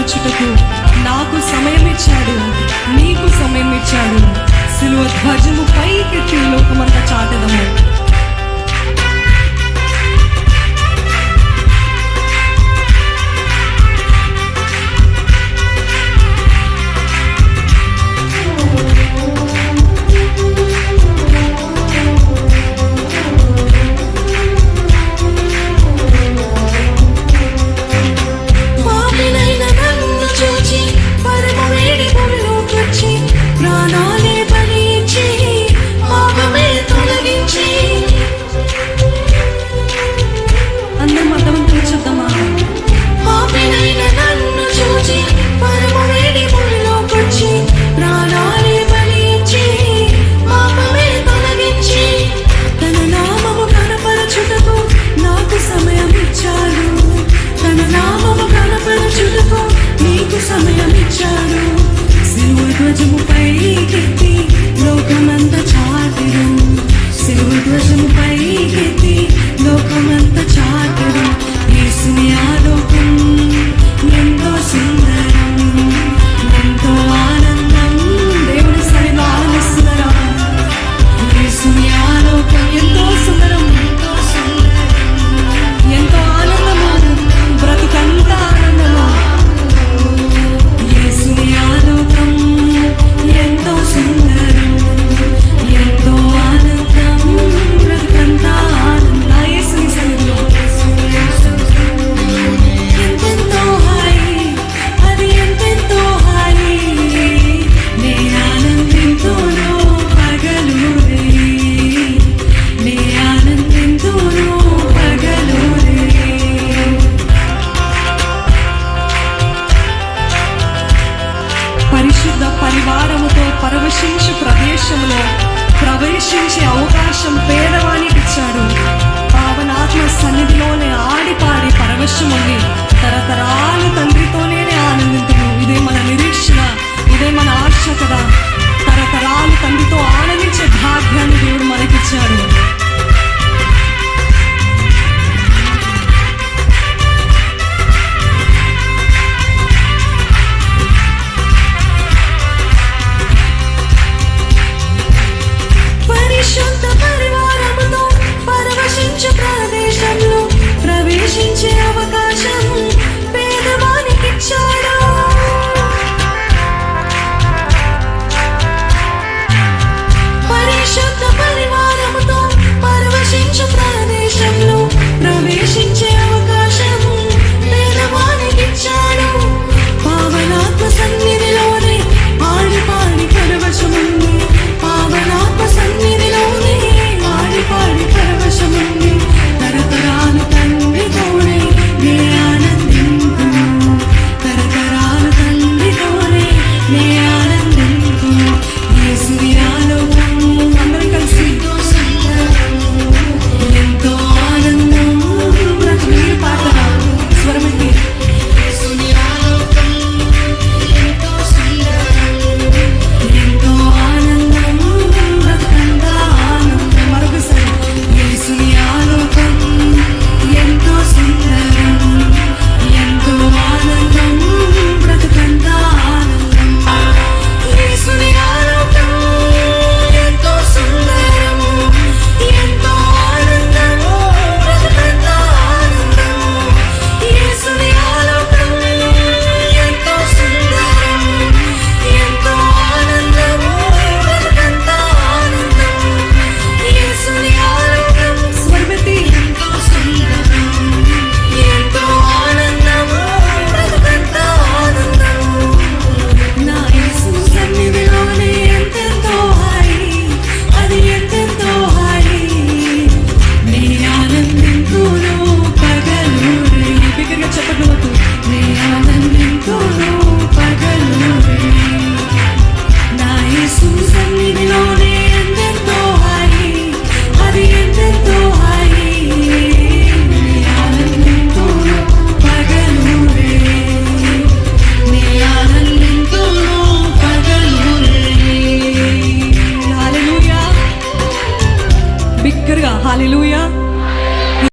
కనపరచుటకు నాకు సమయం ఇచ్చాడు నీకు సమయం ఇచ్చాడు సిలువ ధ్వజము పైకెత్తి లోకమంతా చాటదము. mucho muy bien.